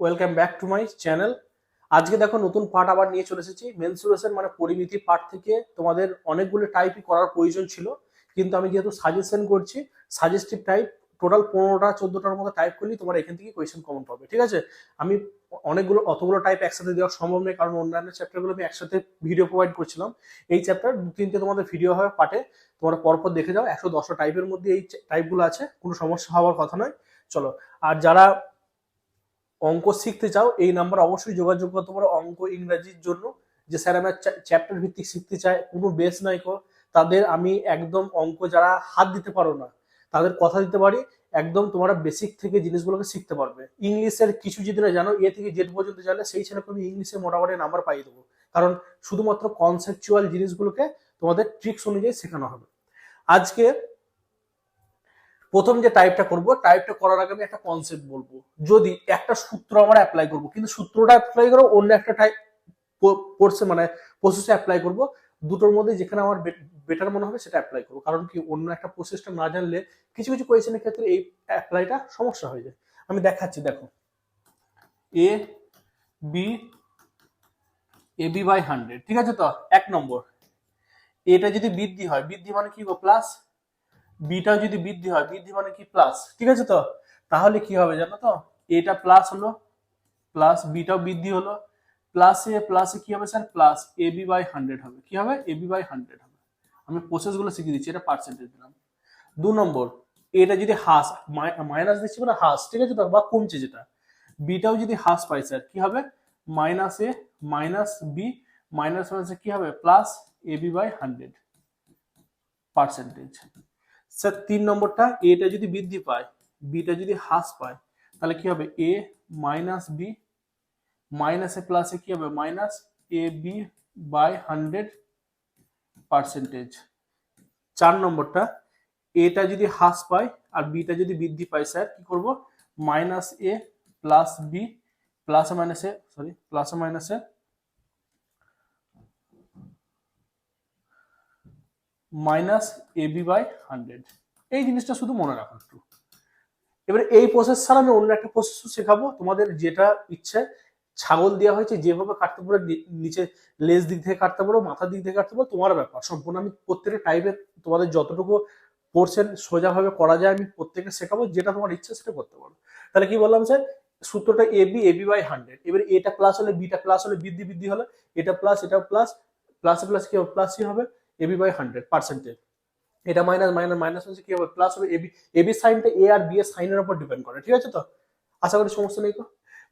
Welcome back to my channel আজকে দেখো নতুন পার্ট আবার নিয়ে চলে এসেছি। মেনসুরেশন মানে পরিমিতি পার্ট থেকে তোমাদের অনেকগুলো টাইপই করার প্রয়োজন ছিল। কিন্তু আমি যেহেতু সাজেশন করছি সাজেস্টিভ টাইপ টোটাল পনেরোটা, চোদ্দটার মতো টাইপ করলেই তোমার এখান থেকে কোয়েশ্চেন কমন পাবে, ঠিক আছে? আমি অনেকগুলো, অতগুলো টাইপ একসাথে দেওয়া সম্ভব নয়, কারণ অন্যান্য চ্যাপ্টারগুলো আমি একসাথে ভিডিও প্রোভাইড করছিলাম। এই চ্যাপ্টার দু, তিনটে তোমাদের ভিডিও হবে পার্টে তোমরা পরপর দেখে যাও, একশো দশটা টাইপের মধ্যে এই টাইপগুলো আছে, কোনো সমস্যা হওয়ার কথা নয়। চলো, আর যারা অঙ্ক শিখতে চাও, এই নাম্বার অবশ্যই যোগাযোগ করতে পারো অঙ্ক ইংরাজির জন্য। যে স্যার আমার চ্যাপ্টার ভিত্তিক শিখতে চাই কোনো বেস নাই তাদের আমি একদম অঙ্ক যারা হাত দিতে পারো না, তাদের কথা দিতে পারি। একদম তোমরা বেসিক থেকে জিনিসগুলোকে শিখতে পারবে। ইংলিশের কিছু যদি না জানো, এ থেকে জেড পর্যন্ত জানলে সেই ছেলেকে আমি ইংলিশে মোটামুটি নাম্বার পাইয়ে দেবো। কারণ শুধুমাত্র কনসেপচুয়াল জিনিসগুলোকে তোমাদের ট্রিক্স অনুযায়ী শেখানো হবে। আজকে প্রথম যে টাইপটা করব টাইপটা করার আগে আমি একটা কনসেপ্ট বলব। যদি একটা সূত্র আমরা অ্যাপ্লাই করব, কিন্তু সূত্রটা অ্যাপ্লাই করব অন্য একটা টাইপ কোর্সে মানে প্রসেসে অ্যাপ্লাই করব, দুটোর মধ্যে যেখানে আমার বেটার মনে হবে সেটা অ্যাপ্লাই করব। কারণ কি অন্য একটা প্রসেসটা না জানলে কিছু কিছু কোয়েশনের ক্ষেত্রে এই অ্যাপ্লাইটা সমস্যা হয়ে যায়। আমি দেখাচ্ছি, দেখো। A B A B by hundred ঠিক আছে তো? এক নম্বর। এটা যদি বৃদ্ধি হয়, বৃদ্ধি মানে কি প্লাস বিটাও যদি বৃদ্ধি হয়, বৃদ্ধি মানে কি প্লাস ঠিক আছে তো? তাহলে কি হবে জানো তো? এটা প্লাস হলো প্লাস বিটাও বৃদ্ধি হলো প্লাস প্লাস কি হবে sir plus A B by hundred হবে। কি হবে? এ বি বাই হান্ড্রেড হবে। আমি প্রসেসগুলো শিখিয়ে দিচ্ছি, এটা পার্সেন্টেজ দিলাম। দু নম্বর, এটা যদি হাস মাইনাস দিচ্ছি মানে হাস ঠিক আছে তো? বা কমছে যেটা। বিটাও যদি হাস পাই স্যার কি হবে? Minus A minus B minus মাইনাসে কি হবে? Plus A B by hundred percentage sir, তিন নম্বরটা এটা যদি বৃদ্ধি পায় বিটা যদি হ্রাস পায়, তাহলে কি হবে? এ মাইনাস বি মাইনাসে প্লাসে কি হবে? Minus A B by hundred percentage চার নম্বরটা এটা যদি হ্রাস পায় আর বিটা যদি বৃদ্ধি পায়, স্যার, কি করব? Minus A plus B plus মাইনাসে সরি প্লাস মাইনাসে minus A B by hundred এই জিনিসটা শুধু মনে রাখো একটু। এবারে এই প্রসেস ছাড়া আমি অন্য একটা প্রসেস শেখাবো। তোমাদের যেটা ইচ্ছে, ছাগল দেওয়া হয়েছে, যেভাবে কাটতে পারো নিচে লেজ দিক থেকে কাটতে পারো, মাথার দিক থেকে কাটতে পারো, তোমার ব্যাপার। সম্পূর্ণ আমি প্রত্যেকটা টাইপের তোমাদের যতটুকু পোর্শন সোজাভাবে করা যায়, আমি প্রত্যেকে শেখাবো। যেটা তোমার ইচ্ছে, সেটা করতে পারো। তাহলে কি বললাম স্যার সূত্রটা A B A B by hundred এবার এটা প্লাস হলে বিটা প্লাস হলে বৃদ্ধি বৃদ্ধি হলে এটা প্লাস এটা প্লাস প্লাস প্লাস কি হবে? প্লাস হবে। A B by hundred percentage এটা মাইনাস মাইনাস মাইনাস হচ্ছে কি হবে? প্লাস হবে এবি এবি সাইনটা এ আর বি এর সাইনের উপর ডিপেন্ড করে, ঠিক আছে তো? আশা করি সমস্যা নেই তো?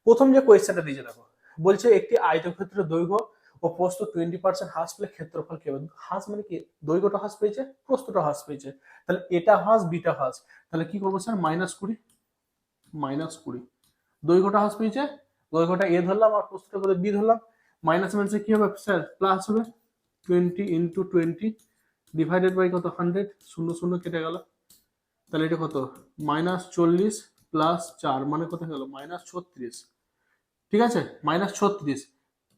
প্রথম যে কোয়েশ্চেনটা দিয়েছে দেখো, বলছে একটি আয়তক্ষেত্রের দৈর্ঘ্য ও প্রস্থ টোয়েন্টি পার্সেন্ট হ্রাস পেলে ক্ষেত্রফল কি হবে? হ্রাস মানে কি? দৈর্ঘ্যটা হ্রাস পেয়েছে, প্রস্থটা হ্রাস পেয়েছে। তাহলে এটা হ্রাস বিটা হ্রাস। তাহলে কি করব স্যার মাইনাস কুড়ি মাইনাস কুড়ি। দৈর্ঘ্যটা হ্রাস পেয়েছে, দৈর্ঘ্যটা এ ধরলাম আর প্রস্থটা করে বি ধরলাম। মাইনাস মাইনাসে কি হবে স্যার প্লাস হবে twenty into twenty divided by কত? হান্ড্রেড শূন্য শূন্য কেটে গেল। তাহলে এটা কত? মাইনাস চল্লিশ প্লাস চার মানে কত গেল? মাইনাস ছত্রিশ। ঠিক আছে? মাইনাস ছত্রিশ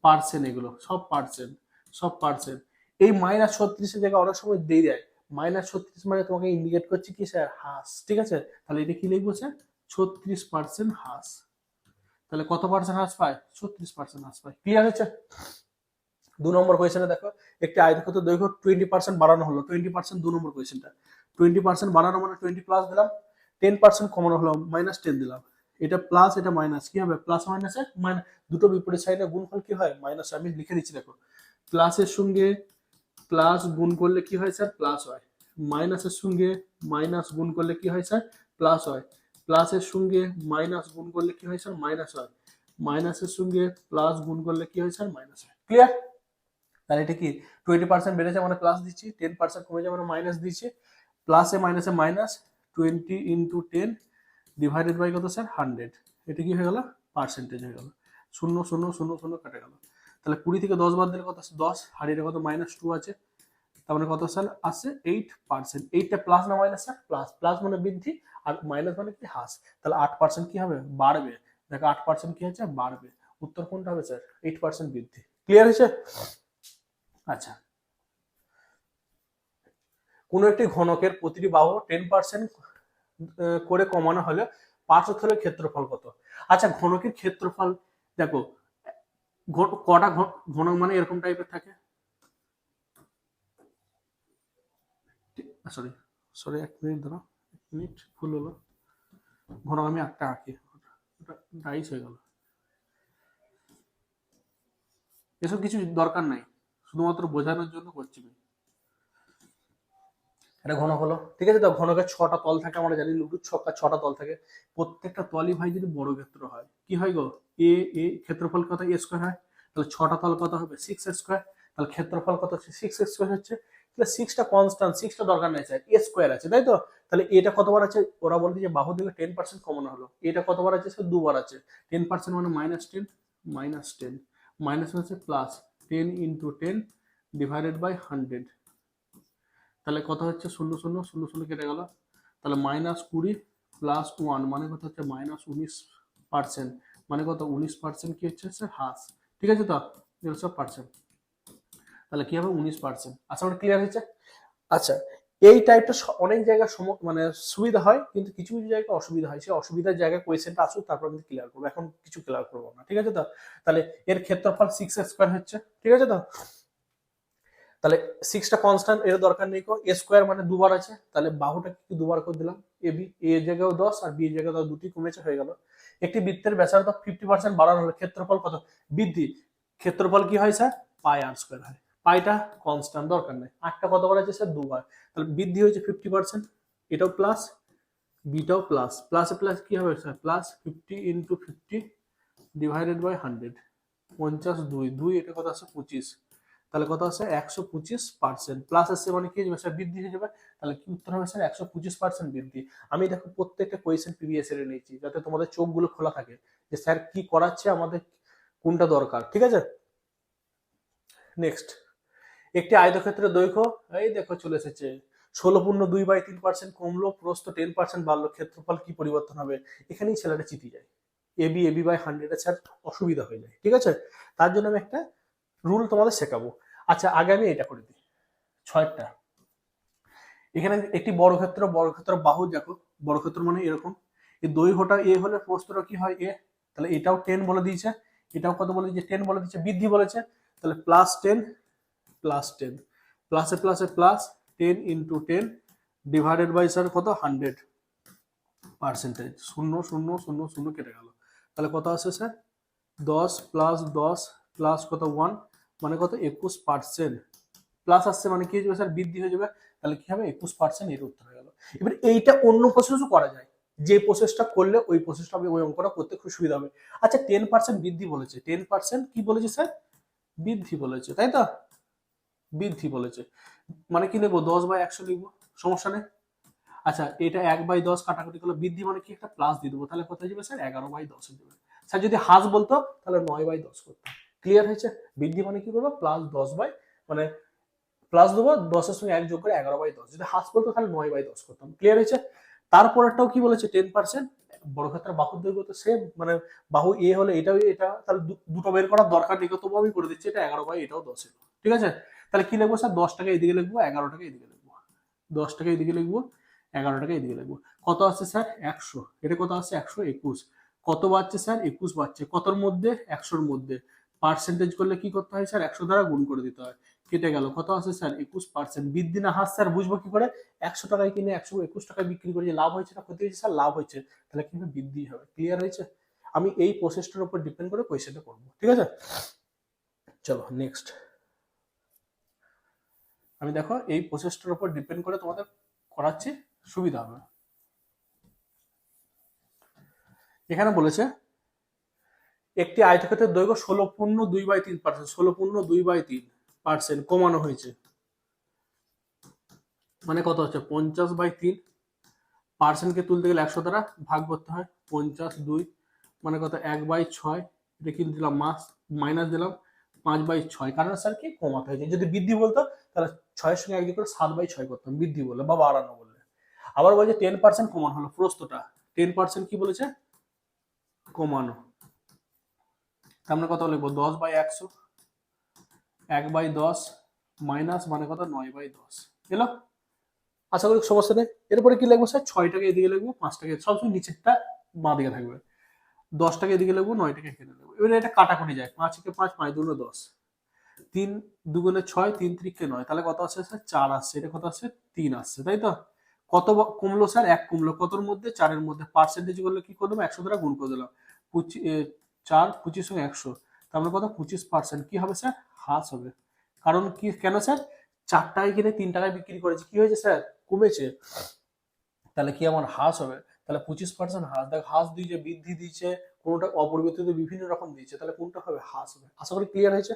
পার্সেন্ট এগুলো, সব পার্সেন্ট সব পার্সেন্ট এই মাইনাস ছত্রিশের জায়গায় অনেক সময় দিয়ে দেয় মাইনাস ছত্রিশ মানে তোমাকে ইন্ডিকেট করছে কি স্যার হাস ঠিক আছে? তাহলে এটা কি লিখব স্যার ছত্রিশ পার্সেন্ট হাস তাহলে কত পার্সেন্ট হ্রাস পায়? ছত্রিশ পার্সেন্ট হ্রাস পায়। ক্লিয়ার হচ্ছে দু নম্বর কোয়েশনে দেখো, একটি আয়তক্ষেত্র দৈর্ঘ্য টোয়েন্টি পার্সেন্ট বাড়ানো হলো। টোয়েন্টি পার্সেন্ট দু নম্বর কোয়েশনটা টোয়েন্টি পার্সেন্ট বাড়ানো মানে টোয়েন্টি প্লাস দিলাম টেন পার্সেন্ট কমানো হলো মাইনাস টেন দিলাম। এটা প্লাস এটা মাইনাস কি হবে? প্লাস মাইনাসে মাইনাস দুটো বিপরীত সাইডে গুণফল কি হয়? মাইনাস আমি লিখে দিচ্ছি, দেখো। প্লাসের সঙ্গে প্লাস গুণ করলে কি হয় স্যার প্লাস হয়। মাইনাসের সঙ্গে মাইনাস গুণ করলে কি হয় স্যার প্লাস হয়। প্লাসের সঙ্গে মাইনাস গুণ করলে কি হয় স্যার মাইনাস হয়। মাইনাসের সঙ্গে প্লাস গুণ করলে কি হয় স্যার মাইনাস হয়। ক্লিয়ার তাহলে এটা কি? টোয়েন্টি পার্সেন্ট বেড়েছে মানে প্লাস দিচ্ছি টেন পার্সেন্ট কমেছে মানে মাইনাস দিচ্ছি। প্লাসে মাইনাসে minus twenty into ten divided by কত স্যার হান্ড্রেড এটা কি হয়ে গেল? পার্সেন্টেজ হয়ে গেল। শূন্য শূন্য শূন্য শূন্য কেটে গেল। তাহলে কুড়ি থেকে দশ বাদ দিলে কত দশ। এটা কত? মাইনাস টু আছে। তার মানে কত স্যার আসছে এইট পার্সেন্ট এইটটা প্লাস না মাইনাস স্যার প্লাস প্লাস মানে বৃদ্ধি আর মাইনাস মানে কি? হাস তাহলে আট পার্সেন্ট কি হবে? বাড়বে। দেখো আট পার্সেন্ট কি হচ্ছে বাড়বে। উত্তর কোনটা হবে স্যার এইট পার্সেন্ট বৃদ্ধি। ক্লিয়ার হয়েছে? আচ্ছা। কোনো একটি ঘনকের প্রতিটি বাহু টেন পার্সেন্ট করে কমানো হলে পার্শ্বস্থলের ক্ষেত্রফল কত? আচ্ছা ঘনকের ক্ষেত্রফল, দেখো কটা ঘনক মানে এরকম টাইপের থাকে? সরি সরি, এক মিনিট ধরো এক মিনিট, ভুল হলো। ঘনক আমি একটা আঁকি ডাইস হয়ে গেল। এসব কিছু দরকার নাই। শুধুমাত্র বোঝানোর জন্য করছি আমি। এটা ঘনক হলো। ঠিক আছে তো? ঘনকের ছটা তল থাকে, আমরা জানি লুডুর ছক্কা ছটা তল থাকে। প্রত্যেকটা তলই ভাই যদি বড় ক্ষেত্র হয়, কি হয় গো? এ এ ক্ষেত্রফল কত? এ স্কোয়ার হয়। তাহলে ছটা তল কত হবে? সিক্স স্কোয়ার তাহলে ক্ষেত্রফল কত হচ্ছে? সিক্স স্কোয়ার হচ্ছে। তাহলে সিক্সটা কনস্ট্যান্ট সিক্সটা দরকার নেই স্যার এ স্কোয়ার আছে, তাই তো? তাহলে এটা কতবার আছে? ওরা বলছে যে বাহু দিকে টেন পার্সেন্ট কমানো হলো। এটা কতবার আছে? স্যার দুবার আছে। টেন পার্সেন্ট মানে minus ten minus ten minus হচ্ছে plus ten into ten divided by hundred তাহলে কথা হচ্ছে শূন্য শূন্য শূন্য শূন্য কেটে গেল। তাহলে মাইনাস কুড়ি প্লাস ওয়ান মানে কথা হচ্ছে মাইনাস উনিশ পার্সেন্ট মানে কত? উনিশ পার্সেন্ট কি হচ্ছে? হাস ঠিক আছে তো? এগুলো সব পার্সেন্ট তাহলে কি হবে? উনিশ পার্সেন্ট আচ্ছা আমার ক্লিয়ার হয়েছে? আচ্ছা এই টাইপটা অনেক জায়গায় সম মানে সুবিধা হয়, কিন্তু কিছু কিছু জায়গায় অসুবিধা হয়। সেই অসুবিধার জায়গায় কোয়েশ্চেনটা আসুক, তারপর আমি ক্লিয়ার করব। এখন কিছু ক্লিয়ার করব না, ঠিক আছে তো? তাহলে এর ক্ষেত্রফল সিক্স স্কোয়ার হচ্ছে, ঠিক আছে তো? তাহলে সিক্সটা কনস্ট্যান্ট এর দরকার নেই এ স্কোয়ার মানে দুবার আছে, তাহলে বাহুটা কি দুবার করে দিলাম? এ বি এ এর জায়গায় দশ, আর বি এর জায়গায় দশ, দুটি কমেছে, হয়ে গেল। একটি বৃত্তের ব্যাসার্ধ ফিফটি পার্সেন্ট বাড়ানো হলো ক্ষেত্রফল কত? বৃদ্ধি। ক্ষেত্রফল কি হয় স্যার? পাই আর স্কোয়ার হয়। পাইটা কনস্ট্যান্ট দরকার নেই। আটটা কতবার আছে স্যার? দুবার। তাহলে বৃদ্ধি হয়েছে ফিফটি পার্সেন্ট এটাও প্লাস বিটাও প্লাস প্লাসে প্লাস কি হবে sir? Plus fifty into fifty divided by hundred পঞ্চাশ দুই। দুই এটা কত আছে? পঁচিশ। তাহলে কত আছে? একশো পঁচিশ পার্সেন্ট প্লাস আসছে মানে কি যাবে? স্যার, বৃদ্ধি হয়ে যাবে। তাহলে কি উত্তর হবে স্যার? একশো পঁচিশ পার্সেন্ট বৃদ্ধি। আমি দেখো প্রত্যেকটা কোয়েশ্চেন প্রিভিয়াস এর নিয়েছি, যাতে তোমাদের চোখগুলো খোলা থাকে যে স্যার কি করাচ্ছে, আমাদের কোনটা দরকার। ঠিক আছে? নেক্সট একটি আয়তক্ষেত্রের দৈর্ঘ্য, এই দেখো চলে এসেছে। ষোলো পূর্ণ দুই বাই তিন পার্সেন্ট কমলো, প্রস্থ টেন পার্সেন্ট বাড়লো, ক্ষেত্রফল কি পরিবর্তন হবে? এখানেই ছেলেটা চিতি যায়। A B A B by হান্ড্রেডে স্যার অসুবিধা হয়ে যায়, ঠিক আছে? তার জন্য আমি একটা রুল তোমাদের শেখাবো। আচ্ছা আগে আমি এটা করে দিই। ছয়টা। এখানে একটি বড় ক্ষেত্র বড় ক্ষেত্র বাহু, দেখো বড় ক্ষেত্র মানে এরকম। এই দৈর্ঘ্যটা এ হলে প্রস্তটা কি হয়? এ তাহলে এটাও টেন বলে দিয়েছে। এটাও কত বলে দিয়েছে? টেন বলে দিয়েছে। বৃদ্ধি বলেছে। তাহলে প্লাস টেন প্লাস টেন প্লাসে প্লাসে plus ten into ten divided by sir কত? হান্ড্রেড পার্সেন্টেজ শূন্য শূন্য শূন্য শূন্য কেটে গেল। তাহলে কত আসছে স্যার দশ প্লাস দশ প্লাস কত? ওয়ান মানে কত? একুশ পার্সেন্ট প্লাস আসছে মানে কি হয়ে যাবে স্যার বৃদ্ধি হয়ে যাবে। তাহলে কি হবে? একুশ পার্সেন্ট এর উত্তর হয়ে গেল। এবার এইটা অন্য প্রসেসও করা যায়। যে প্রসেসটা করলে ওই প্রসেসটা আমি ওই অঙ্কটা করতে খুব সুবিধা হবে। আচ্ছা টেন পার্সেন্ট বৃদ্ধি বলেছে। টেন পার্সেন্ট কি বলেছে স্যার বৃদ্ধি বলেছে, তাই তো? বৃদ্ধি বলেছে। মানে কি নেব? দশ বাই একশো লিখব? সমস্যা নেই? আচ্ছা এটা এক বাই দশ কাটাকুটি করলে বৃদ্ধি মানে কি? একটা প্লাস দিয়ে দেবো। তাহলে কোথায় যাবে স্যার? এগারো বাই দশ হয়ে যাবে। স্যার, যদি হাস বলতো, তাহলে নয় বাই দশ করতাম। ক্লিয়ার হয়েছে? বৃদ্ধি মানে কি করব? প্লাস দশ বাই মানে প্লাস দেবো, দশের সঙ্গে এক যোগ করে এগারো বাই দশ। যদি হাস বলতো, তাহলে নয় বাই দশ করতাম। ক্লিয়ার হয়েছে? তারপরেরটাও কি বলেছে? টেন পার্সেন্ট বড় ক্ষেত্রে বাহুর দৈর্ঘ্য তো সেম মানে বাহু এ হলে এটাও এটা, তাহলে দুটো বের করার দরকার নেই। তবু আমি করে দিচ্ছি, এটা এগারো বাই, এটাও দশ ঠিক আছে? তাহলে কি লিখব স্যার? দশ টাকা এদিকে লিখব, এগারো টাকা এদিকে লিখব। দশ টাকা এদিকে লিখব, এগারো টাকা এদিকে লিখব। কত আছে স্যার? একশো। এটা কত আসছে? একশো একুশ। কত বাড়ছে স্যার? একুশ বাড়ছে। কতর মধ্যে? একশোর মধ্যে। পার্সেন্টেজ করলে কি করতে হয় স্যার? একশো দ্বারা গুণ করে দিতে হয়। কেটে গেল। কত আছে স্যার? একুশ পার্সেন্ট বৃদ্ধি না হাস স্যার, বুঝব কি করে? একশো টাকায় কিনে একশো একুশ টাকায় বিক্রি করে যে লাভ হয়েছে না ক্ষতি হয়েছে, স্যার, লাভ হয়েছে। তাহলে কিন্তু বৃদ্ধি হবে? ক্লিয়ার হয়েছে? আমি এই প্রসেসটার উপর ডিপেন্ড করে কোয়েশ্চেনটা করব। ঠিক আছে? চলো নেক্সট আমি দেখো, এই প্রসেসটার উপর ডিপেন্ড করে তোমাদের করাচ্ছি সুবিধা হবে। এখানে বলেছে, একটি আয়তক্ষেত্রের দৈর্ঘ্য ষোলো পূর্ণ দুই বাই তিন পার্সেন্ট ষোলো পূর্ণ দুই বাই তিন পার্সেন্ট কমানো হয়েছে। মানে কত হচ্ছে? পঞ্চাশ বাই তিন পার্সেন্টকে তুলতে গেলে একশো দ্বারা ভাগ করতে হয়। পঞ্চাশ দুই মানে কত? এক বাই ছয়। এটা দিলাম? মাস মাইনাস দিলাম। পাঁচ বাই ছয় কারণ স্যার কি কমাতে হয়েছে। যদি বৃদ্ধি বলতো, তাহলে ছয়ের সঙ্গে একদিকে করে সাত বাই ছয় করতাম, বৃদ্ধি বললে বা বাড়ানো বললে। আবার বলছে টেন পার্সেন্ট কমানো হলো প্রস্তটা টেন পার্সেন্ট কি বলেছে? কমানো। আমরা কত লিখব? দশ বাই একশো। এক বাই দশ মাইনাস মানে কত? নয় বাই দশ। এলো? আশা করি সমস্যা নেই। এরপরে কি লিখব স্যার ছয়টাকে এদিকে লিখব, পাঁচটাকে, সবসময় নিচেরটা বাঁ দিকে থাকবে। দশ টাকা এদিকে লিখব নয় টাকা এখানে লিখব এবারে এটা কাটাকুটি যায় পাঁচ একে পাঁচ পাঁচ দুগুণে দশ। তিন দুগুণে ছয়, তিন ত্রিকে নয়। তাহলে কত আসছে স্যার? চার আসছে। এটা কত আসছে? তিন আসছে, তাই তো? কত কমলো স্যার? এক কমলো। কতর মধ্যে? চারের মধ্যে। পার্সেন্টেজ করলে কি করলাম একশো দ্বারা গুণ করে দিলাম। চার, পঁচিশ সঙ্গে একশো। তার মানে কত? পঁচিশ পার্সেন্ট কি হবে স্যার? হ্রাস হবে। কারণ কি কেন স্যার? চার টাকায় কিনে তিন টাকায় বিক্রি করেছে। কি হয়েছে স্যার? কমেছে। তাহলে কি আমার হ্রাস হবে? তাহলে পঁচিশ পার্সেন্ট হ্রাস। দেখ, হ্রাস দিয়েছে বৃদ্ধি দিয়েছে, কোনোটা অপরিবর্তিত বিভিন্ন রকম দিয়েছে, তাহলে কোনটা হবে হ্রাস হবে? আশা করি ক্লিয়ার হয়েছে?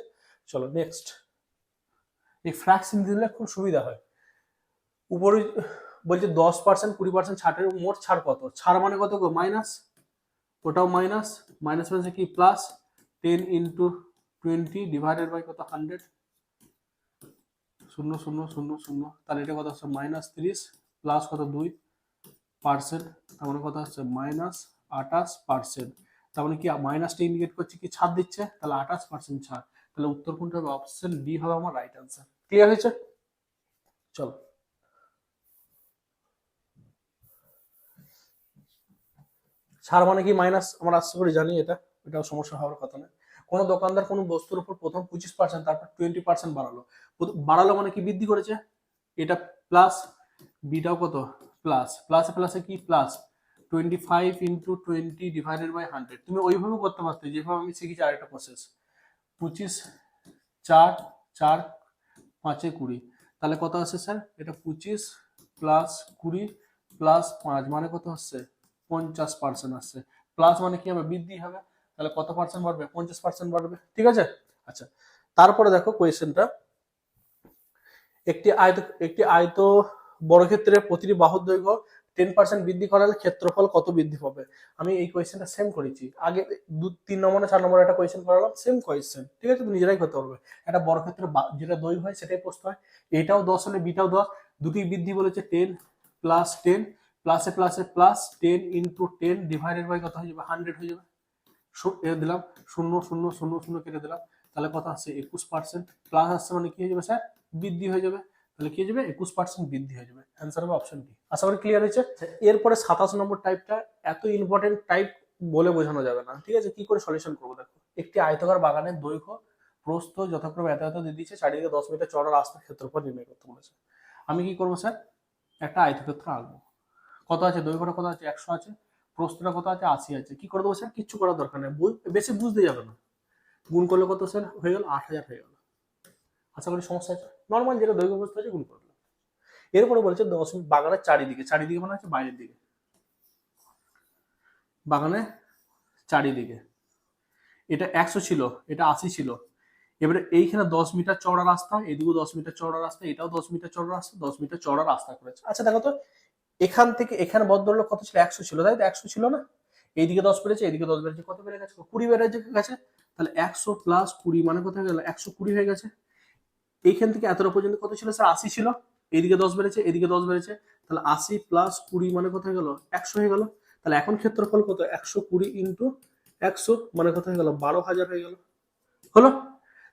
চলো নেক্সট এই ফ্র্যাকশন দিলে খুব সুবিধা হয়। উপরে বলছে দশ পার্সেন্ট কুড়ি পার্সেন্ট ছাড়ের, মোট ছাড় কত? ছাড় মানে কত মাইনাস ওটাও মাইনাস মাইনাস মানে কি? Plus ten into twenty divided by কত? হান্ড্রেড শূন্য শূন্য শূন্য শূন্য। তাহলে এটা কত? মাইনাস তিরিশ প্লাস কত? দুই। পার্সেন্ট, তার মানে কত হচ্ছে মাইনাস আঠাশ পার্সেন্ট তার মানে কি মাইনাসটা ইন্ডিকেট করছে কি, ছাড় দিচ্ছে? তাহলে আঠাশ পার্সেন্ট ছাড়। তাহলে উত্তর কোনটা হবে? অপশন ডি হবে আমার রাইট আনসার ক্লিয়ার হয়েছে? চলো। ছাড় মানে কি মাইনাস আমরা আশা করি জানি এটা। এটাও সমস্যা হওয়ার কথা না কোনো দোকানদার কোনো বস্তুর উপর প্রথম পঁচিশ পার্সেন্ট তারপর টোয়েন্টি পার্সেন্ট বাড়ালো। বাড়ালো মানে কি বৃদ্ধি করেছে? এটা প্লাস বিটাও কত? প্লাস প্লাসে প্লাসে কি plus twenty five into twenty divided by hundred তুমি ওইভাবে করতে পারতে, যেভাবে আমি শিখেছি আরেকটা প্রসেস পঁচিশ, চার চার, পাঁচে কুড়ি। তাহলে কত আসছে স্যার এটা পঁচিশ প্লাস কুড়ি প্লাস পাঁচ মানে কত হচ্ছে পঞ্চাশ পার্সেন্ট আসছে। প্লাস মানে কি হবে? বৃদ্ধি হবে। তাহলে কত পার্সেন্ট বাড়বে? পঞ্চাশ পার্সেন্ট বাড়বে। ঠিক আছে? আচ্ছা তারপরে দেখো কোয়েশ্চেনটা একটি আয়ত একটি আয়ত বর্গক্ষেত্রে প্রতিটি বাহুর দৈর্ঘ্য টেন পার্সেন্ট বৃদ্ধি করালে ক্ষেত্রফল কত বৃদ্ধি পাবে? আমি এই কোয়েশ্চেনটা সেম করেছি। আগে দু, তিন নম্বরে চার নম্বর একটা কোয়েশ্চেন করালাম সেম কোয়েশ্চেন ঠিক আছে? তুমি নিজেরাই করতে পারবে। একটা বর্গক্ষেত্রে যেটা দৈর্ঘ্য হয় সেটাই প্রশ্ন হয়। এটাও দশ হলে বিটাও দশ দুটি বৃদ্ধি বলেছে টেন প্লাস টেন প্লাসে প্লাসে plus ten into ten divided by কত হয়ে যাবে? হান্ড্রেড হয়ে যাবে। দিলাম, শূন্য শূন্য শূন্য শূন্য কেটে দিলাম। তাহলে কত আসছে? একুশ পার্সেন্ট প্লাস আসছে মানে কি হয়ে যাবে স্যার? বৃদ্ধি হয়ে যাবে। তাহলে কি হয়ে যাবে? একুশ পার্সেন্ট বৃদ্ধি হয়ে যাবে। অ্যান্সার হবে অপশন ডি আশা করি ক্লিয়ার হয়েছে। এরপরে সাতাশ নম্বর টাইপটা এত ইম্পর্টেন্ট টাইপ বলে বোঝানো যাবে না। ঠিক আছে? কি করে সলিউশন করব দেখো? একটি আয়তকার বাগানের দৈর্ঘ্য, প্রস্থ যথাক্রমে এত এত দিয়ে দিয়েছে চারিদিকে দশ মিটার চড়া রাস্তার ক্ষেত্রফল নির্ণয় করতে বলেছে। আমি কি করব স্যার? একটা আয়তক্ষেত্র আঁকবো। কত আছে? দৈর্ঘ্যটা কত আছে? একশো আছে। প্রস্থটা কত আছে? আশি আছে। কি করে দেবো স্যার? কিচ্ছু করার দরকার নেই। বেশি বুঝতে যাবে না। গুণ করলে কত স্যার? হয়ে গেল আট হাজার হয়ে গেল। আশা করি সমস্যা আছে নর্মাল যেটা দৈর্ঘ্য প্রস্থ আছে গুণ করলাম এরপরে বলেছে দশ বাগানের চারিদিকে চারিদিকে মানে হচ্ছে বাইরের দিকে। বাগানের চারিদিকে। এটা একশো ছিল, এটা আশি ছিল। এবারে এইখানে দশ মিটার চওড়া রাস্তা, এদিকেও দশ মিটার চওড়া রাস্তা, এটাও দশ মিটার চড়া রাস্তা, দশ মিটার চড়া রাস্তা করেছে। আচ্ছা দেখো তো, এখান থেকে এখানে বদল কত ছিল? একশো ছিল, তাই তো একশো ছিল না? এইদিকে দশ বেড়েছে এইদিকে দশ বেড়েছে, কত বেড়ে গেছে? কুড়ি বেড়ে গেছে তাহলে একশো প্লাস কুড়ি মানে কোথায় গেল? একশো কুড়ি হয়ে গেছে। এইখান থেকে এতটা পর্যন্ত কত ছিল স্যার? আশি ছিল। এদিকে দশ বেড়েছে, এদিকে দশ বেড়েছে। তাহলে আশি প্লাস কুড়ি মানে কোথায় গেল? একশো হয়ে গেল। তাহলে এখন ক্ষেত্রফল কত? একশো কুড়ি ইন্টু একশো মানে কোথায় গেল? বারো হাজার হয়ে গেল। হলো?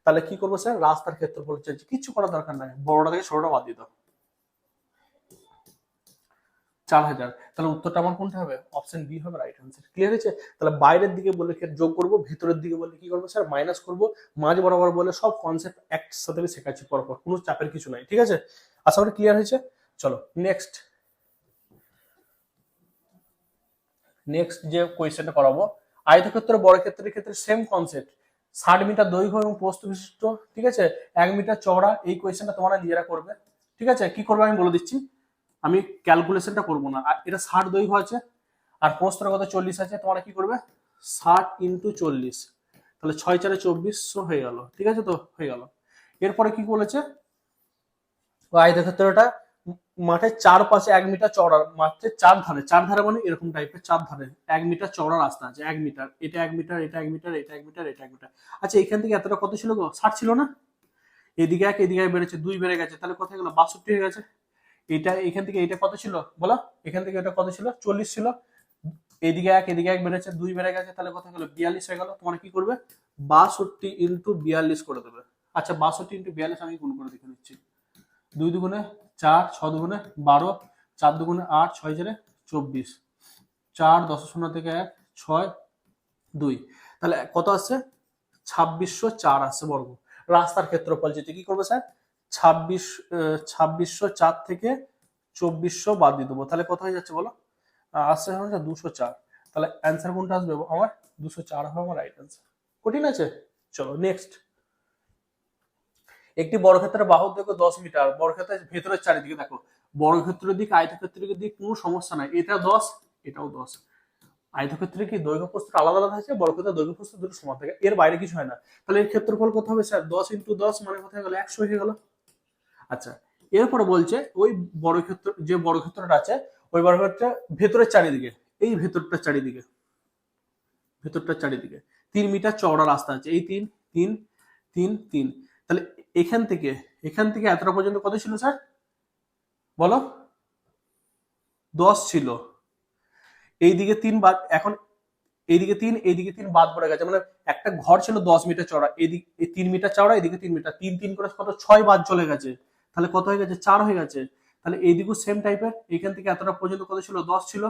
তাহলে কি করব স্যার? রাস্তার ক্ষেত্রফল চাইছি কিছু করার দরকার নাই। বড়টা থেকে ছোটটা বাদ দিতে চার হাজার তাহলে উত্তরটা আমার কোনটা হবে? অপশন বি হবে রাইট আনসার ক্লিয়ার হয়েছে? তাহলে বাইরের দিকে বলে কি যোগ করব, ভেতরের দিকে কি করব স্যার মাইনাস করব, মাঝ বরাবর বলে সব কনসেপ্ট একসাথে শেখাচ্ছি পরপর, কোনো চাপের কিছু নাই, ঠিক আছে? আশা করি ক্লিয়ার হয়েছে? চলো নেক্সট নেক্সট যে কোয়েশ্চেনটা করাবো, আয়তক্ষেত্র বড় ক্ষেত্রের ক্ষেত্রে সেম কনসেপ্ট ষাট মিটার দৈর্ঘ্য এবং প্রস্থ বিশিষ্ট, ঠিক আছে? এক মিটার চওড়া, এই কোয়েশ্চেনটা তোমরা নিজেরা করবে, ঠিক আছে? কি করবে আমি বলে দিচ্ছি? আমি ক্যালকুলেশনটা করব না। আর এটা ষাট দৈর্ঘ্য আছে, আর প্রস্থটা কত চল্লিশ আছে, তোমরা কি করবে? ষাট ইন্টু চল্লিশ। তাহলে ছয় চারে চব্বিশশো হয়ে গেল, ঠিক আছে তো? হয়ে গেল। এরপরে কি বলেছে? ও মাঠে চার পাশে এক মিটার চওড়া মাঠে চার ধারে চার ধারে মানে এরকম টাইপের চার ধারে, এক মিটার চওড়া রাস্তা আছে, এক মিটার, এটা এক মিটার, এটা এক মিটার, এটা এক মিটার, এটা এক মিটার। আচ্ছা এখান থেকে এতটা কত ছিল গো? ষাট ছিল না? এদিকে এক, এদিকে বেড়েছে, দুই বেড়ে গেছে, তাহলে কোথায় গেল? বাষট্টি হয়ে গেছে। এটা এখান থেকে এটা কত ছিল? বলো। এখান থেকে এটা কত ছিল? চল্লিশ ছিল। এদিকে এক এদিকে এক বেড়েছে, দুই বেড়ে গেছে, তাহলে কোথায় গেল বিয়াল্লিশ হয়ে গেল। তোমরা কি করবে? বাষট্টি ইন্টু বিয়াল্লিশ করে দেবে। আচ্ছা বাষট্টি ইন্টু বিয়াল্লিশ আমি গুণ করে দেখে নিচ্ছি। দুই দুগুণে চার, ছ দুগুণে বারো, চার দুগুণে আট, ছয় চারে চব্বিশ। চার দশ শূন্য থেকে এক, ছয় দুই। তাহলে কত আসছে? ছাব্বিশশো চার আসছে বর্গ। রাস্তার ক্ষেত্রফল যেতে কি করবে স্যার? ছাব্বিশ ছাব্বিশশো চার থেকে চব্বিশশো বাদ দিয়ে দেবো। তাহলে কত হয়ে যাচ্ছে বলো? আসছে হচ্ছে দুশো চার। তাহলে অ্যান্সার কোনটা আসবে আমার? দুশো চার হবে আমার রাইট অ্যান্সার কঠিন আছে? চলো নেক্সট একটি বর্গক্ষেত্রের বাহুর দৈর্ঘ্য দশ মিটার। ভেতরের চারিদিকে দেখো। বর্গক্ষেত্রের দিক, আয়তক্ষেত্রের দিক, কোনো সমস্যা নাই। এটা দশ, এটাও দশ। আয়তক্ষেত্রে কি দৈর্ঘ্য প্রস্থ আলাদা আলাদা আছে? বর্গক্ষেত্রে দৈর্ঘ্য প্রস্থ দুটো সমান থাকে। এর বাইরে কিছু হয় না। তাহলে এর ক্ষেত্রফল কত হবে স্যার? দশ ইন্টু দশ মানে কোথায় গেল? একশো হয়ে গেল। আচ্ছা এরপরে বলছে ওই বর্গক্ষেত্র যে বর্গক্ষেত্রটা আছে, ওই বর্গক্ষেত্রের ভেতরের চারিদিকে, এই ভেতরটার চারিদিকে ভেতরটার চারিদিকে, তিন মিটার চওড়া রাস্তা আছে, এই তিন তিন তিন তিন। তাহলে এখান থেকে এখান থেকে এতটা পর্যন্ত কত ছিল স্যার? বলো? দশ ছিল। এইদিকে তিন বাদ, এখন এইদিকে তিন এইদিকে তিন বাদ পড়ে গেছে মানে একটা ঘর ছিল দশ মিটার চওড়া এদিক এই তিন মিটার চওড়া এদিকে তিন মিটার, তিন তিন করে কত? ছয় বাদ চলে গেছে। তাহলে কত হয়ে গেছে? চার হয়ে গেছে। তাহলে এইদিকেও সেম টাইপের এখান থেকে এতটা পর্যন্ত কত ছিল? দশ ছিল।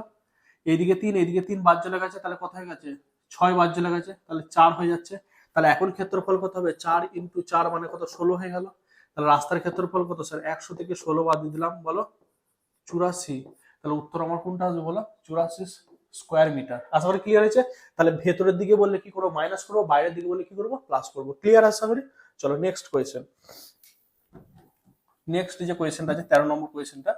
এইদিকে তিন এইদিকে তিন বাদ চলে গেছে তাহলে কত হয়ে গেছে? ছয় বাদ চলে গেছে তাহলে চার হয়ে যাচ্ছে। তাহলে এখন ক্ষেত্রফল কত হবে? চার ইন্টু চার মানে কত? ষোলো হয়ে গেল। তাহলে রাস্তার ক্ষেত্রফল কত? স্যার একশো থেকে ষোলো বাদ দিলাম, বলো। চুরাশি। তাহলে উত্তর আমার কোনটা আসবে বলো? চুরাশি স্কোয়ার মিটার আশা করি ক্লিয়ার হয়েছে? তাহলে ভেতরের দিকে বললে কি করব? মাইনাস করব, বাইরের দিকে বললে কি করব? প্লাস করব। ক্লিয়ার আশা করি? চলো নেক্সট কোয়েশ্চেন নেক্সট যে কোয়েশ্চেনটা আছে, তেরো নম্বর কোয়েশ্চেনটা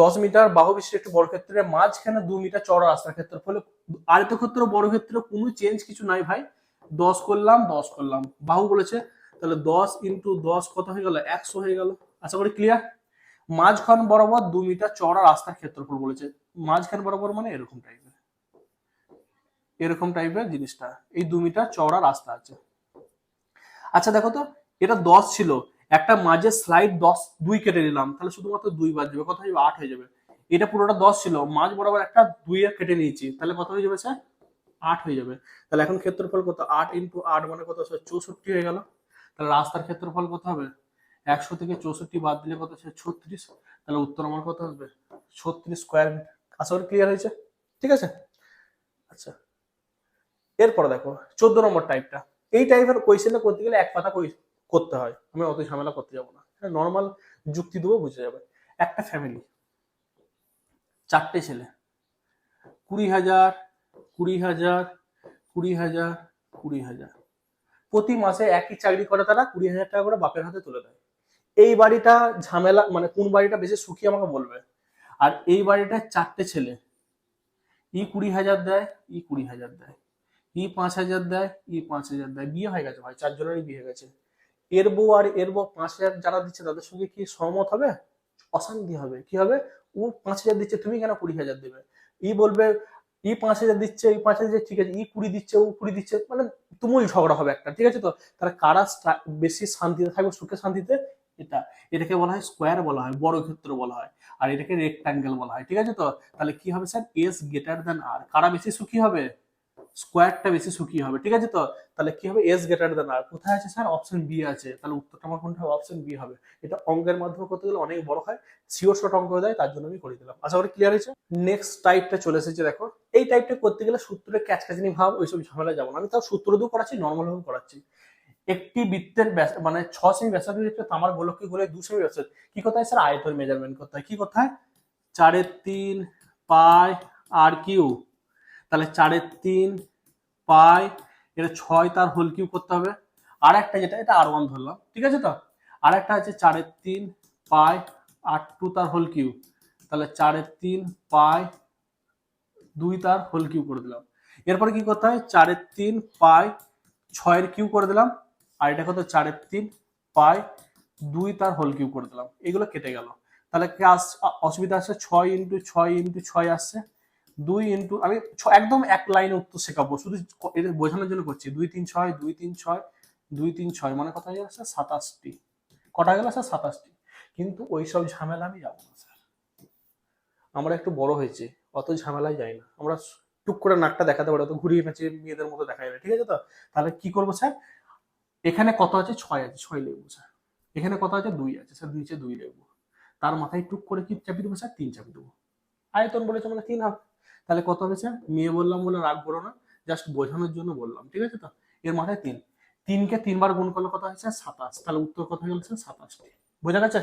দশ মিটার বাহু বিশিষ্ট একটি বর্গক্ষেত্রের মাঝখানে দু মিটার চড়া রাস্তার ক্ষেত্রফলে আয়তক্ষেত্র বর্গক্ষেত্র কোনো চেঞ্জ কিছু নাই ভাই। দশ করলাম দশ করলাম। বাহু বলেছে, তাহলে দশ ইন্টু দশ কত হয়ে গেল? একশো হয়ে গেল। আশা করি ক্লিয়ার মাঝখান বরাবর দু মিটার চড়া রাস্তার ক্ষেত্রফল বলেছে। মাঝখান বরাবর মানে এরকম টাইপের এরকম টাইপের জিনিসটা। এই দু মিটার চওড়া রাস্তা আছে। আচ্ছা দেখো তো, এটা দশ ছিল। একটা মাঝে স্লাইড দশ, দুই কেটে নিলাম, তাহলে শুধুমাত্র দুই বাদ যাবে কত হয়ে আট হয়ে যাবে। এটা পুরোটা দশ ছিল, মাঝ বরাবর একটা দুই কেটে নিয়েছি, তাহলে কত হয়ে যাবে স্যার? আট হয়ে যাবে। তাহলে এখন ক্ষেত্রফল কত? আট ইন্টু আট মানে কত? চৌষট্টি হয়ে গেল। তাহলে রাস্তার ক্ষেত্রফল কত হবে? একশো থেকে চৌষট্টি বাদ দিলে কত? স্যার, ছত্রিশ। তাহলে উত্তর আমার কত আসবে? ছত্রিশ স্কোয়ার মিটার আশা করি ক্লিয়ার হয়েছে? ঠিক আছে? আচ্ছা। এরপর দেখো, চোদ্দ নম্বর টাইপটা এই টাইপের কোয়েশ্চেনটা করতে গেলে এক পাতা করতে হয়। আমি অত ঝামেলা করতে যাব না। নর্মাল যুক্তি দেবো বুঝে যাবে। একটা ফ্যামিলি চারটে ছেলে। কুড়ি হাজার কুড়ি হাজার কুড়ি হাজার কুড়ি হাজার। প্রতি মাসে একই চাকরি করে তারা কুড়ি হাজার টাকা করে বাপের হাতে তুলে দেয়। এই বাড়িটা ঝামেলা মানে কোন বাড়িটা বেশি সুখী আমাকে বলবে। আর এই বাড়িটায় চারটে ছেলে। ই কুড়ি হাজার দেয়, ই কুড়ি হাজার দেয়। ই পাঁচ হাজার দেয়, ই পাঁচ হাজার দেয়। বিয়ে হয়ে গেছে ভাই, চারজনেরই বিয়ে হয়ে গেছে। এর বউ আর এর বউ পাঁচ হাজার যারা দিচ্ছে তাদের সঙ্গে কি সহমত হবে? অশান্তি হবে। কি হবে? ও পাঁচ হাজার দিচ্ছে, তুমি কেন কুড়ি হাজার দেবে? ই বলবে, ই পাঁচ হাজার দিচ্ছে, ই পাঁচ হাজার ঠিক আছে, ই কুড়ি দিচ্ছে, ও কুড়ি দিচ্ছে মানে তুমুল ঝগড়া হবে একটা, ঠিক আছে তো? তাহলে কারা বেশি শান্তিতে থাকবে, সুখে শান্তিতে? এটা, এটাকে বলা হয় স্কোয়ার বলা হয়, বড় ক্ষেত্র বলা হয়, আর এটাকে রেক্টাঙ্গেল বলা হয়, ঠিক আছে তো? তাহলে কি হবে sir S greater than R কারা বেশি সুখী হবে? স্কোয়ারটা বেশি সুখী হবে। ঠিক আছে তো? তাহলে কি হবে? এস গ্রেটার দেন আর কোথায় আছে স্যার অপশন বি আছে। তাহলে উত্তরটা আমার কোনটা হবে অপশন বি হবে। এটা অঙ্কের মাধ্যমে করতে গেলে অনেক বড় হয়। সিওর শর্ট অঙ্ক দেয় তার জন্য আমি করে দিলাম। আশা করি ক্লিয়ার হয়েছে? নেক্সট টাইপটা চলে এসেছে, দেখো। এই টাইপটা করতে গেলে সূত্রে ক্যাচকাচানি ভাব, ওইসব ঝামেলা যাব না। আমি তাও সূত্র দিয়েও করাচ্ছি নর্মাল ভাবে করাচ্ছি। একটি বৃত্তের মানে ছ সেমি ব্যাসার্ধ বৃত্তে তামার গোলককে গোলে দু সেমি ব্যাসার্ধ। কি কোথায় স্যার আয়তন মেজারমেন্ট করতে হয়। কি কোথায় চারের তিন পাই আর কিউ তাহলে চারের তিন, পাই, এটা ছয়, তার হোল কিউ করতে হবে। আর একটা যেটা, এটা আর ওয়ান ধরলাম, ঠিক আছে তো? আর একটা আছে চারের তিন, পাই আর টু তার হোল কিউ তাহলে চারের তিন, পাই, দুই, তার হোল কিউ করে দিলাম। এরপরে কি করতে হয়? চারের তিন, পাই, ছয়ের কিউ করে দিলাম। আর এটা কত? চারের তিন, পাই, দুই, তার হোল কিউ করে দিলাম। এগুলো কেটে গেল। তাহলে কি অসুবিধা আসছে ছয় ইন্টু ছয় ইন্টু ছয় আসছে। দুই ইন্টু আমি একদম এক লাইনে উত্তর শেখাবো। শুধু এটা বোঝানোর জন্য করছি। দুই, তিন, ছয়, দুই, তিন, ছয়, দুই, তিন, ছয় মানে কথা হয়ে যাচ্ছে সাতাশটি। কটা গেল স্যার সাতাশটি। কিন্তু ওইসব ঝামেলা আমি যাব না স্যার আমরা একটু বড় হয়েছে, অত ঝামেলায় যাই না। আমরা টুক করে নাকটা দেখাতে পারি, অত ঘুরিয়ে পেঁচিয়ে মেয়েদের মতো দেখা যাবে ঠিক আছে তো? তাহলে কি করব স্যার এখানে কত আছে? ছয় আছে, ছয় লিখব স্যার এখানে কত আছে? দুই আছে স্যার নিচে দুই লিখব তার মাথায় টুক করে কি চাপি দেবো স্যার তিন চাপি দেবো। আয়তন বলেছে মানে তিন হবে। তাহলে কত স্যার মেয়ে বললাম বলে রাগ করো না জাস্ট বোঝানোর জন্য বললাম, ঠিক আছে তো? এর মাথায় তিন। তিনকে তিনবার গুণ করলে কত হয়েছে? সাতাশ। তাহলে উত্তর কত হয়ে গেছে সাতাশটি বোঝা গেছে?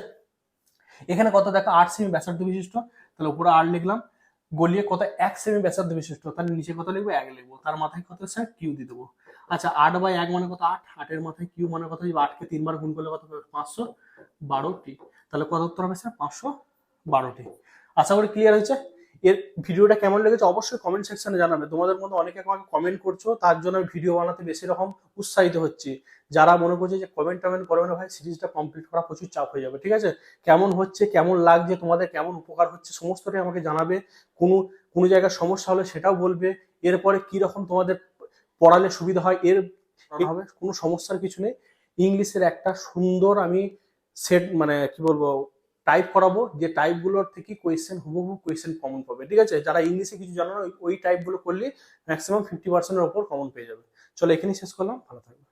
এখানে কত দেখো? আট সেমি ব্যাসার্ধ বিশিষ্ট। তাহলে উপরে আট লিখলাম। গলিয়ে কত? এক সেমি ব্যাসার্ধ বিশিষ্ট। তাহলে নিচে কত লিখব? এক লিখব। তার মাথায় কত স্যার কিউ দিয়ে দেবো। আচ্ছা আট বাই এক মানে কত? আট। আটের মাথায় কিউ মানে কত? আটকে তিনবার গুণ করলে কত পাঁচশো বারোটি। তাহলে কত উত্তর হবে স্যার পাঁচশো বারোটি। আশা করি ক্লিয়ার হয়েছে? এর ভিডিওটা কেমন লেগেছে অবশ্যই কমেন্ট সেকশনে জানাবে। তোমাদের মধ্যে অনেকে আমাকে কমেন্ট করছ, তার জন্য আমি ভিডিও বানাতে বেশি রকম উৎসাহিত হচ্ছি। যারা মনে করছে যে কমেন্ট টমেন্ট করবে না ভাই সিরিজটা কমপ্লিট করা প্রচুর চাপ হয়ে যাবে, ঠিক আছে? কেমন হচ্ছে, কেমন লাগছে, তোমাদের কেমন উপকার হচ্ছে, সমস্তটাই আমাকে জানাবে। কোনো কোনো জায়গায় সমস্যা হলে সেটাও বলবে। এরপরে কি রকম তোমাদের পড়ালে সুবিধা হয়, এর হবে, কোনো সমস্যার কিছু নেই। ইংলিশের একটা সুন্দর আমি সেট মানে কি বলব টাইপ করাবো, যে টাইপগুলোর থেকে কোয়েশ্চেন হুবহু কোয়েশ্চেন কমন পাবে। ঠিক আছে? যারা ইংলিশে কিছু জানো না, ওই- টাইপগুলো করলে ম্যাক্সিমাম ফিফটি পার্সেন্টের ওপর কমন পেয়ে যাবে। চলো এখানেই শেষ করলাম। ভালো থাকবে।